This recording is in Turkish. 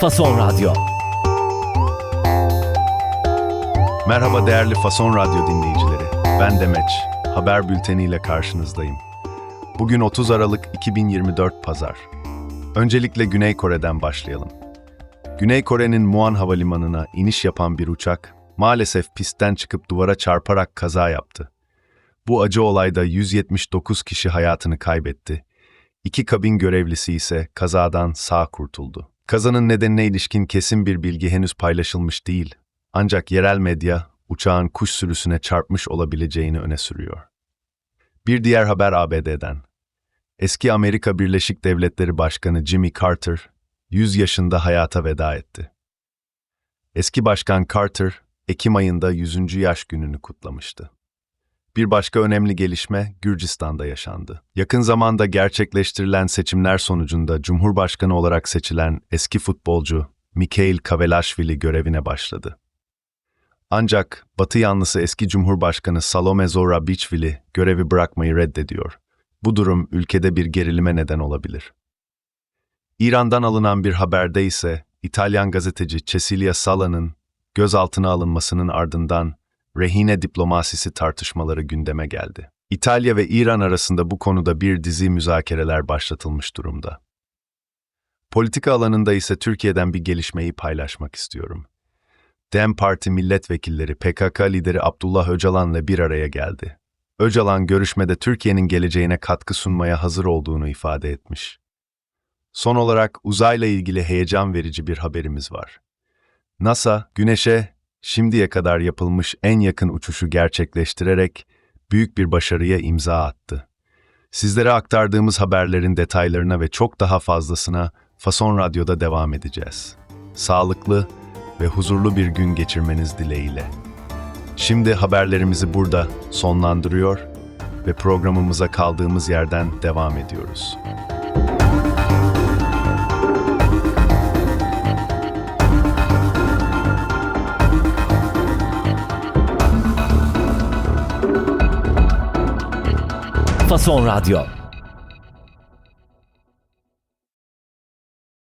Fason Radyo. Merhaba değerli Fason Radyo dinleyicileri. Ben Demeç. Haber bülteni ile karşınızdayım. Bugün 30 Aralık 2024 Pazar. Öncelikle Güney Kore'den başlayalım. Güney Kore'nin Muan Havalimanı'na iniş yapan bir uçak maalesef pistten çıkıp duvara çarparak kaza yaptı. Bu acı olayda 179 kişi hayatını kaybetti. İki kabin görevlisi ise kazadan sağ kurtuldu. Kazanın nedenine ilişkin kesin bir bilgi henüz paylaşılmış değil. Ancak yerel medya uçağın kuş sürüsüne çarpmış olabileceğini öne sürüyor. Bir diğer haber ABD'den. Eski Amerika Birleşik Devletleri Başkanı Jimmy Carter 100 yaşında hayata veda etti. Eski Başkan Carter Ekim ayında 100. yaş gününü kutlamıştı. Bir başka önemli gelişme Gürcistan'da yaşandı. Yakın zamanda gerçekleştirilen seçimler sonucunda Cumhurbaşkanı olarak seçilen eski futbolcu Mikhail Kavelashvili görevine başladı. Ancak Batı yanlısı eski Cumhurbaşkanı Salome Zourabichvili görevi bırakmayı reddediyor. Bu durum ülkede bir gerilime neden olabilir. İran'dan alınan bir haberde ise İtalyan gazeteci Cecilia Sala'nın gözaltına alınmasının ardından rehine diplomasisi tartışmaları gündeme geldi. İtalya ve İran arasında bu konuda bir dizi müzakereler başlatılmış durumda. Politika alanında ise Türkiye'den bir gelişmeyi paylaşmak istiyorum. DEM Parti milletvekilleri PKK lideri Abdullah Öcalan'la bir araya geldi. Öcalan görüşmede Türkiye'nin geleceğine katkı sunmaya hazır olduğunu ifade etmiş. Son olarak uzayla ilgili heyecan verici bir haberimiz var. NASA, Güneş'e şimdiye kadar yapılmış en yakın uçuşu gerçekleştirerek büyük bir başarıya imza attı. Sizlere aktardığımız haberlerin detaylarına ve çok daha fazlasına Fason Radyo'da devam edeceğiz. Sağlıklı ve huzurlu bir gün geçirmeniz dileğiyle. Şimdi haberlerimizi burada sonlandırıyor ve programımıza kaldığımız yerden devam ediyoruz. Fason Radyo.